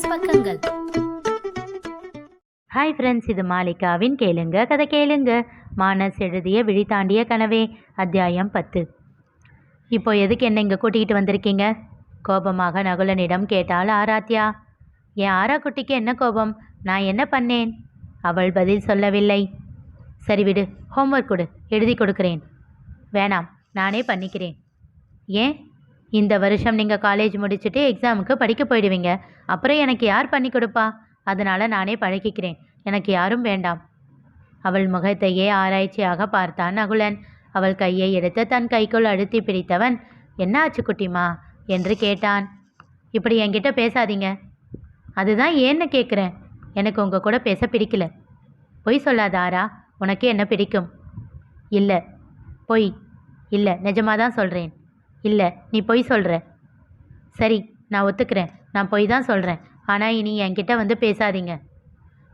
Minus பக்கங்கள். Hi friends இது மாலிகாவின் கேளுங்க கதை கேளுங்க. மானஸ் எழுதிய விழி தாண்டிய கனவே அத்தியாயம் பத்து. இப்போ எதுக்கு என்ன இங்கே கூட்டிகிட்டு வந்திருக்கீங்க? கோபமாக நகுலனிடம் கேட்டாள் ஆராத்யா. என் ஆரா குட்டிக்கு என்ன கோபம்? நான் என்ன பண்ணேன்? அவள் பதில் சொல்லவில்லை. சரி விடு ஹோம்ஒர்க் கொடு எழுதி கொடுக்கிறேன். வேணாம் நானே பண்ணிக்கிறேன். ஏன்? இந்த வருஷம் நீங்கள் காலேஜ் முடிச்சுட்டு எக்ஸாமுக்கு படிக்க போயிடுவீங்க. அப்புறம் எனக்கு யார் பண்ணி கொடுப்பா? அதனால் நானே பழகிக்கிறேன். எனக்கு யாரும் வேண்டாம். அவள் முகத்தையே ஆராய்ச்சியாக பார்த்தான் நகுலன் அவள் கையை எடுத்து தன் கைக்குள் அழுத்தி பிடித்தவன் என்ன ஆச்சு குட்டிமா? என்று கேட்டான். இப்படி என்கிட்ட பேசாதீங்க. அதுதான் ஏன்னு கேட்குறேன் எனக்கு உங்கள் கூட பேச பிடிக்கல. பொய் சொல்லாத ஆரா. உனக்கு என்ன பிடிக்கும்? இல்லை. பொய். இல்லை. நிஜமாக தான் சொல்கிறேன் இல்லை நீ பொய் சொல்கிற சரி நான் ஒத்துக்கிறேன். நான் பொய் தான் சொல்கிறேன் ஆனால் இனி என்கிட்ட வந்து பேசாதீங்க.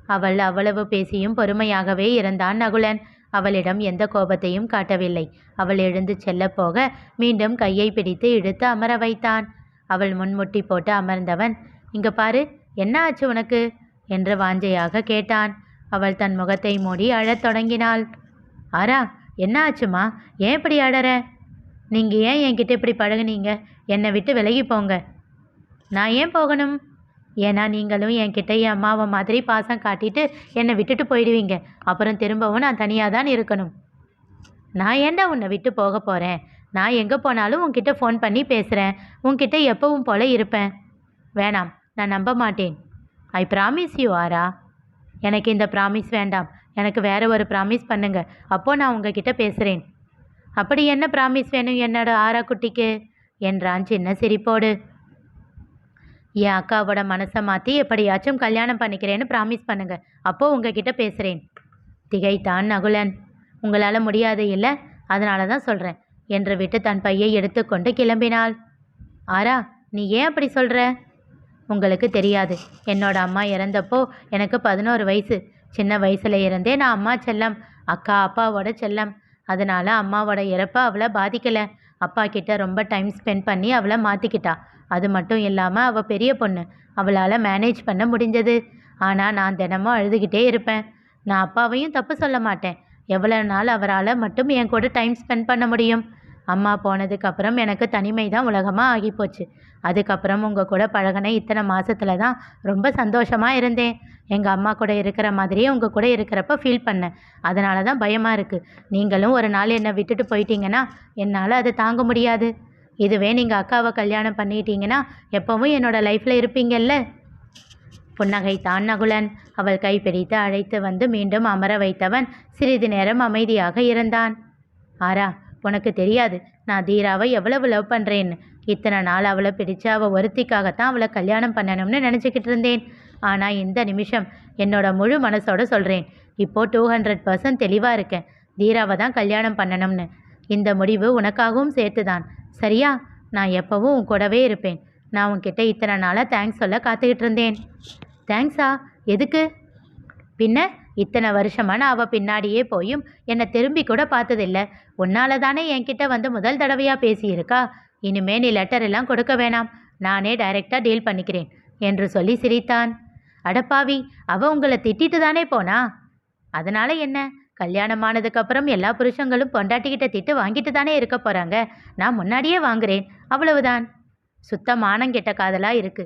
அவள் அவ்வளவு பேசியும் பொறுமையாகவே இருந்தான் நகுலன். அவளிடம் எந்த கோபத்தையும் காட்டவில்லை. அவள் எழுந்து செல்ல போக மீண்டும் கையை பிடித்து இழுத்து அமர வைத்தான். அவள் முன்முட்டி போட்டு அமர்ந்தவன் இங்க பாரு என்ன ஆச்சு உனக்கு? என்று வாஞ்சையாக கேட்டான். அவள் தன் முகத்தை மூடி அழத் தொடங்கினாள். ஆரா என்ன ஆச்சுமா? ஏன் இப்படி அழற நீங்கள் ஏன் என்கிட்ட இப்படி பழகுனீங்க? என்னை விட்டு விலகி போங்க. நான் ஏன் போகணும்? ஏன்னா நீங்களும் என்கிட்ட என் அம்மாவை மாதிரி பாசம் காட்டிட்டு என்னை விட்டுட்டு போயிடுவீங்க. அப்புறம் திரும்பவும் நான் தனியாக தான் இருக்கணும். நான் ஏன்டா உன்னை விட்டு போக போகிறேன் நான் எங்கே போனாலும் உன்கிட்ட ஃபோன் பண்ணி பேசுகிறேன் உன்கிட்ட எப்பவும் போல இருப்பேன். வேணாம் நான் நம்ப மாட்டேன். I promise you Aara. எனக்கு இந்த ப்ராமிஸ் வேண்டாம். எனக்கு வேற ஒரு ப்ராமிஸ் பண்ணுங்க. அப்போது நான் உங்ககிட்ட பேசுகிறேன் அப்படி என்ன ப்ராமிஸ் வேணும் என்னோட ஆரா குட்டிக்கு என்றான் சின்ன சிரிப்போடு. என் அக்காவோட மனசை மாற்றி எப்படியாச்சும் கல்யாணம் பண்ணிக்கிறேன்னு ப்ராமிஸ் பண்ணுங்க. அப்போ உங்ககிட்ட பேசுகிறேன் திகைத்தான் நகுலன். உங்களால் முடியாது இல்லை? அதனால தான் சொல்கிறேன் என்று விட்டு தன் பையை எடுத்துக்கொண்டு கிளம்பினாள். ஆரா நீ ஏன் அப்படி சொல்கிற உங்களுக்கு தெரியாது. என்னோட அம்மா இறந்தப்போ எனக்கு பதினோரு வயசு. சின்ன வயசுல இருந்தே நான் அம்மா செல்லம் அக்கா அப்பாவோட செல்லம். அதனால் அம்மாவோட இறப்ப அவளை பாதிக்கலை. அப்பா கிட்ட ரொம்ப டைம் ஸ்பெண்ட் பண்ணி அவளை மாற்றிக்கிட்டா அது மட்டும் இல்லாமல் அவள் பெரிய பொண்ணு. அவளால் மேனேஜ் பண்ண முடிஞ்சது. ஆனால் நான் தினமும் அழுதுகிட்டே இருப்பேன். நான் அப்பாவையும் தப்பு சொல்ல மாட்டேன். எவ்வளோ நாள் அவரால் மட்டும் என் கூட டைம் ஸ்பெண்ட் பண்ண முடியும்? அம்மா போனதுக்கப்புறம் எனக்கு தனிமை தான் உலகமாக ஆகிப்போச்சு. அதுக்கப்புறம் உங்கள் கூட பழகின இத்தனை மாதத்தில் தான் ரொம்ப சந்தோஷமாக இருந்தேன். எங்கள் அம்மா கூட இருக்கிற மாதிரியே உங்கள் கூட இருக்கிறப்ப ஃபீல் பண்ணேன். அதனால தான் பயமாக இருக்குது நீங்களும் ஒரு நாள் என்னை விட்டுட்டு போயிட்டீங்கன்னா என்னால் அதை தாங்க முடியாது. இதுவே நீங்கள் அக்காவை கல்யாணம் பண்ணிட்டீங்கன்னா எப்போவும் என்னோட லைஃப்பில் இருப்பீங்கல்ல? புன்னகை தான் நகுலன். அவள் கைப்பிடித்து அழைத்து வந்து மீண்டும் அமர வைத்தவன் சிறிது நேரம் அமைதியாக இருந்தான். ஆரா உனக்கு தெரியாது. நான் தீராவை எவ்வளவு லவ் பண்ணுறேன்னு இத்தனை நாள் அவளை பிடிச்சு அவள் ஒருத்திக்காகத்தான் அவளை கல்யாணம் பண்ணணும்னு நினச்சிக்கிட்டு இருந்தேன். ஆனால் இந்த நிமிஷம் என்னோட முழு மனசோட சொல்கிறேன் இப்போ டூ ஹண்ட்ரட் பர்சன்ட் தெளிவாக இருக்கேன். தீராவை தான் கல்யாணம் பண்ணணும்னு. இந்த முடிவு உனக்காகவும் சேர்த்து தான் சரியா? நான் எப்போவும் உன் கூடவே இருப்பேன். நான் உன்கிட்ட இத்தனை நாளாக தேங்க்ஸ் சொல்ல காத்துக்கிட்டு இருந்தேன். தேங்க்ஸா எதுக்கு? பின்ன? இத்தனை வருஷமான நான் அவள் பின்னாடியே போயும் என்னை திரும்பி கூட பார்த்ததில்ல. உன்னால தானே என்கிட்ட வந்து முதல் தடவையாக பேசியிருக்கா? இனிமே நீ லெட்டர் எல்லாம் கொடுக்க வேணாம். நானே டைரெக்டாக டீல் பண்ணிக்கிறேன் என்று சொல்லி சிரித்தான். அடப்பாவி அவள் உங்களை திட்டிட்டு தானே போனா? அதனால என்ன? கல்யாணம் ஆனதுக்கப்புறம் எல்லா புருஷங்களும் பொண்டாட்டிக்கிட்ட திட்டு வாங்கிட்டு தானே இருக்க போகிறாங்க நான் முன்னாடியே வாங்குறேன். அவ்வளவுதான். சுத்த மானங்கெட்ட காதலாக இருக்கு.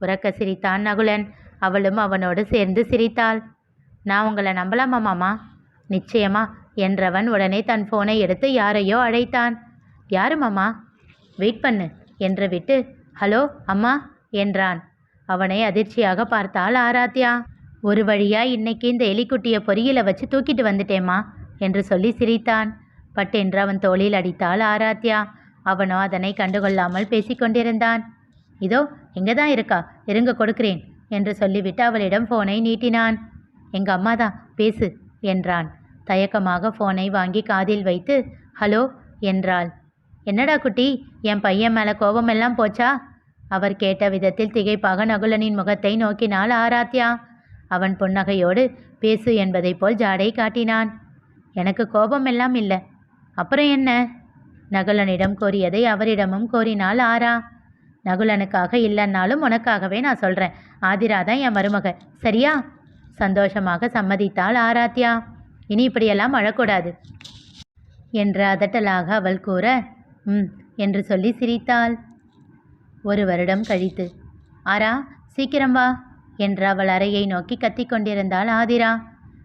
உறக்க சிரித்தான் நகுலன். அவளும் அவனோடு சேர்ந்து சிரித்தாள். நான் உங்களை நம்பலாமா மாமா? நிச்சயமா என்றவன் உடனே தன் ஃபோனை எடுத்து யாரையோ அழைத்தான். யாரு மாமா? வெயிட் பண்ணு என்று விட்டு ஹலோ அம்மா என்றான். அவனை அதிர்ச்சியாக பார்த்தாள் ஆராத்யா. ஒரு வழியா இன்னைக்கு இந்த எலிக்குட்டியை பொரியலை வச்சு தூக்கிட்டு வந்துட்டேம்மா என்று சொல்லி சிரித்தான். பட்டென்று அவன் தோளில் அடித்தாள் ஆராத்யா. அவனோ அதனை கண்டுகொள்ளாமல் பேசிக்கொண்டிருந்தான் இதோ எங்கே தான் இருக்கா இருங்க கொடுக்கிறேன் என்று சொல்லிவிட்டு அவளிடம் ஃபோனை நீட்டினான். எங்கள் அம்மா தான் பேசு என்றான். தயக்கமாக ஃபோனை வாங்கி காதில் வைத்து ஹலோ என்றாள். என்னடா குட்டி என் பையன் மேலே கோபமெல்லாம் போச்சா? அவர் கேட்ட விதத்தில் திகைப்பாக நகுலனின் முகத்தை நோக்கினாள் ஆராத்யா. அவன் புன்னகையோடு பேசு என்பதை போல் ஜாடை காட்டினான். எனக்கு கோபம் எல்லாம் இல்லை. அப்புறம் என்ன? நகுலனிடம் கோரியதை அவரிடமும் கோரினாள் ஆரா. நகுலனுக்காக இல்லைன்னாலும் உனக்காகவே நான் சொல்கிறேன் ஆதிரா தான் என் மருமக. சரியா? சந்தோஷமாக சம்மதித்தாள் ஆராத்யா. இனி இப்படியெல்லாம் அழக்கூடாது. என்று அதட்டலாக அவள் கூற ம் என்று சொல்லி சிரித்தாள். ஒரு வருடம் கழித்து ஆரா சீக்கிரம் வா என்று அவள் அறையை நோக்கி கத்திக்கொண்டிருந்தாள் ஆதிரா.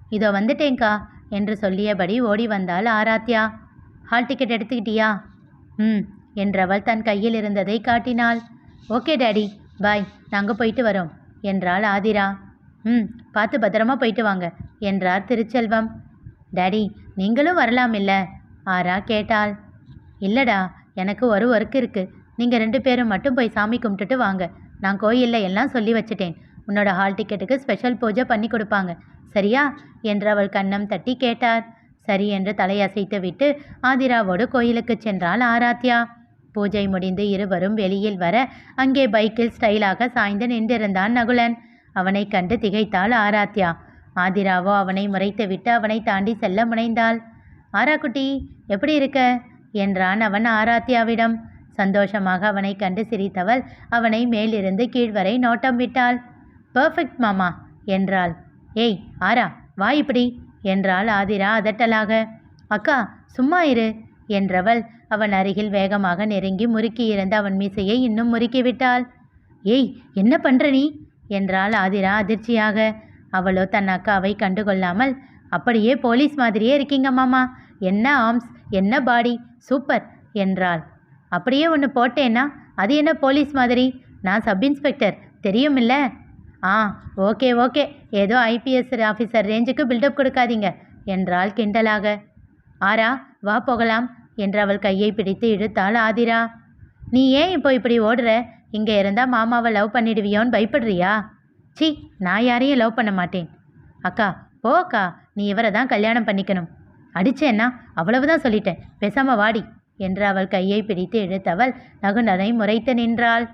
இதோ வந்துட்டேங்க்கா என்று சொல்லியபடி ஓடி வந்தாள் ஆராத்யா. Hall ticket எடுத்துக்கிட்டியா? ம் என்றவள் தன் கையில் இருந்ததை காட்டினாள். Okay daddy. பாய். நாங்கள் போயிட்டு வரோம் என்றாள் ஆதிரா. ம் பார்த்து பத்திரமா போயிட்டு வாங்க என்றார் திருச்செல்வம். டாடி நீங்களும் வரலாம் இல்ல? ஆரா கேட்டாள். இல்லடா எனக்கு ஒரு ஒர்க் இருக்கு. நீங்கள் ரெண்டு பேரும் மட்டும் போய் சாமி கும்பிட்டுட்டு வாங்க. நான் கோயிலில் எல்லாம் சொல்லி வச்சுட்டேன். உன்னோட ஹால் டிக்கெட்டுக்கு ஸ்பெஷல் பூஜை பண்ணி கொடுப்பாங்க. சரியா? என்று அவள் கண்ணம் தட்டி கேட்டார். சரி என்று தலையசைத்து விட்டு ஆதிராவோடு கோயிலுக்கு சென்றாள் ஆராத்யா. பூஜை முடிந்து இருவரும் வெளியில் வர அங்கே பைக்கில் ஸ்டைலாக சாய்ந்து நின்றிருந்தான் நகுலன். அவனை கண்டு திகைத்தாள் ஆராத்யா. ஆதிராவோ அவனை முறைத்துவிட்டு அவனை தாண்டி செல்ல முனைந்தாள். ஆராக்குட்டி எப்படி இருக்க? என்றான் அவன் ஆராத்யாவிடம். சந்தோஷமாக அவனை கண்டு சிரித்தவள் அவனை மேலிருந்து கீழ் வரை நோட்டம் விட்டாள். பர்ஃபெக்ட் மாமா என்றாள். ஏய் ஆரா வா இப்படி என்றாள் ஆதிரா அதட்டலாக. அக்கா சும்மா இரு என்றவள் அவன் அருகில் வேகமாக நெருங்கி முறுக்கியிருந்த அவன் மீசையை இன்னும் முறுக்கிவிட்டாள் ஏய் என்ன பண்ற நீ? என்றாள் ஆதிரா அதிர்ச்சியாக. அவளோ தன் அக்காவை கண்டுகொள்ளாமல் அப்படியே போலீஸ் மாதிரியே இருக்கீங்க மாமா. என்ன ஆர்ம்ஸ் என்ன பாடி சூப்பர் என்றாள். அப்படியே ஒன்று போட்டேன்னா அது என்ன போலீஸ் மாதிரி? நான் சப் இன்ஸ்பெக்டர் தெரியுமில்ல? ஆ ஓகே ஓகே. ஏதோ ஐபிஎஸ் ஆஃபீஸர் ரேஞ்சுக்கு பில்டப் கொடுக்காதீங்க என்றாள் கிண்டலாக. ஆரா வா போகலாம் என்று அவள் கையை பிடித்து இழுத்தாள் ஆதிரா. நீ ஏன் இப்போ இப்படி ஓடுற? இங்கே இருந்தால் மாமாவை லவ் பண்ணிடுவியோன்னு பயப்படுறியா? சி நான் யாரையும் லவ் பண்ண மாட்டேன். அக்கா போ அக்கா நீ இவரை தான் கல்யாணம் பண்ணிக்கணும். அடிச்சேன்னா அவ்வளவுதான் சொல்லிட்டேன். பேசாம வாடி என்று அவள் கையை பிடித்து இழுத்தவள் நகுநனை முறைத்து நின்றாள்.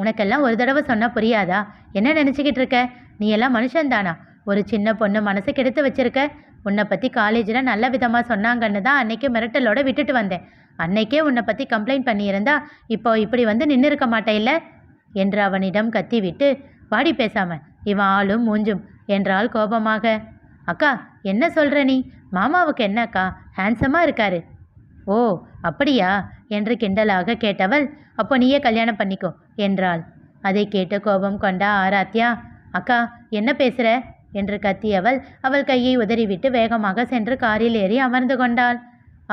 உனக்கெல்லாம் ஒரு தடவை சொன்னால் புரியாதா? என்ன நினச்சிக்கிட்டு இருக்க? நீ எல்லாம் மனுஷன்தானா? ஒரு சின்ன பொண்ணு மனசு கெடுத்து வச்சிருக்க? உன்னை பற்றி காலேஜில் நல்ல விதமாக சொன்னாங்கன்னு தான் அன்னைக்கு மிரட்டலோட விட்டுட்டு வந்தேன். அன்னைக்கே உன்னை பற்றி கம்ப்ளைண்ட் பண்ணியிருந்தா இப்போ இப்படி வந்து நின்று இருக்க மாட்டேல்ல என்று அவனிடம் கத்திவிட்டு வாடி பேசாம இவன் ஆளும் மூஞ்சும் என்றால் கோபமாக. அக்கா என்ன சொல்கிற நீ? மாமாவுக்கு என்னக்கா ஹேண்ட்ஸமாக இருக்காரு. ஓ அப்படியா? என்று கிண்டலாக கேட்டவள் அப்போ நீயே கல்யாணம் பண்ணிக்கோ என்றாள். அதை கேட்டு கோபம் கொண்டா ஆராத்யா அக்கா என்ன பேசுகிற என்று கத்தியவள் அவள் கையை உதறிவிட்டு வேகமாக சென்று காரில் ஏறி அமர்ந்து கொண்டாள்.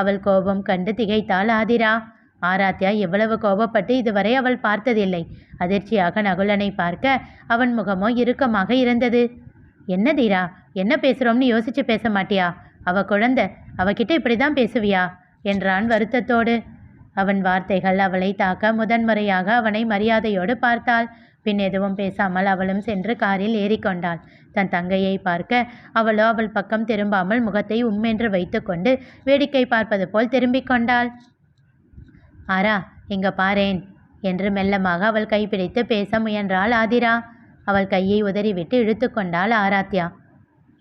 அவள் கோபம் கண்டு திகைத்தாள் ஆதிரா. ஆராத்யா எவ்வளவு கோபப்பட்டு இதுவரை அவள் பார்த்ததில்லை. அதிர்ச்சியாக நகுலனை பார்க்க அவன் முகமோ இறுக்கமாக இருந்தது. என்ன தீரா? என்ன பேசுகிறோம்னு யோசிச்சு பேச மாட்டியா? அவ குழந்தை. அவகிட்ட இப்படி தான் பேசுவியா? என்றான் வருத்தத்தோடு. அவன் வார்த்தைகள் அவளை தாக்க முதன்முறையாக அவனை மரியாதையோடு பார்த்தாள். பின் எதுவும் பேசாமல் அவளும் சென்று காரில் ஏறிக்கொண்டாள். தன் தங்கையை பார்க்க அவளோ அவள் பக்கம் திரும்பாமல் முகத்தை உம்மென்று வைத்துக்கொண்டு வேடிக்கை பார்ப்பது போல் திரும்பிக் கொண்டாள். ஆரா இங்க பாரேன் என்று மெல்லமாக அவள் கைப்பிடித்து பேச முயன்றாள் ஆதிரா. அவள் கையை உதறிவிட்டு இழுத்து கொண்டாள் ஆராத்யா.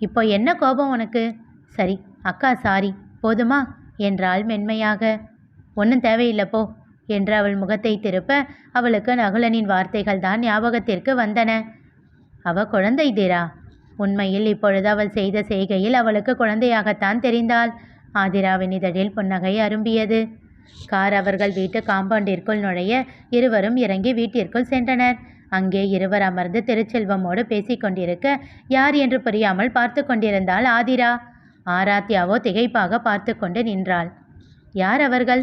இப்போ என்ன கோபம் உனக்கு? சரி அக்கா சாரி போதுமா? என்றாள் மென்மையாக. ஒன்றும் தேவையில்லை போ. என்று அவள் முகத்தை திருப்ப அவளுக்கு நகுலனின் வார்த்தைகள் தான் ஞாபகத்திற்கு வந்தன. அவ குழந்தை தீரா. உண்மையில் இப்பொழுது அவள் செய்த செய்கையில் அவளுக்கு குழந்தையாகத்தான் தெரிந்தாள். ஆதிராவின் இதழில் புன்னகை அரும்பியது. கார் அவர்கள் வீட்டு காம்பவுண்டிற்குள் நுழைய இருவரும் இறங்கி வீட்டிற்குள் சென்றனர். அங்கே இருவர் அமர்ந்து திருச்செல்வமோடு பேசிக்கொண்டிருக்க யார் என்று புரியாமல் பார்த்து கொண்டிருந்தாள் ஆதிரா. ஆராத்யாவோ திகைப்பாக பார்த்து கொண்டு நின்றாள். யார் அவர்கள்?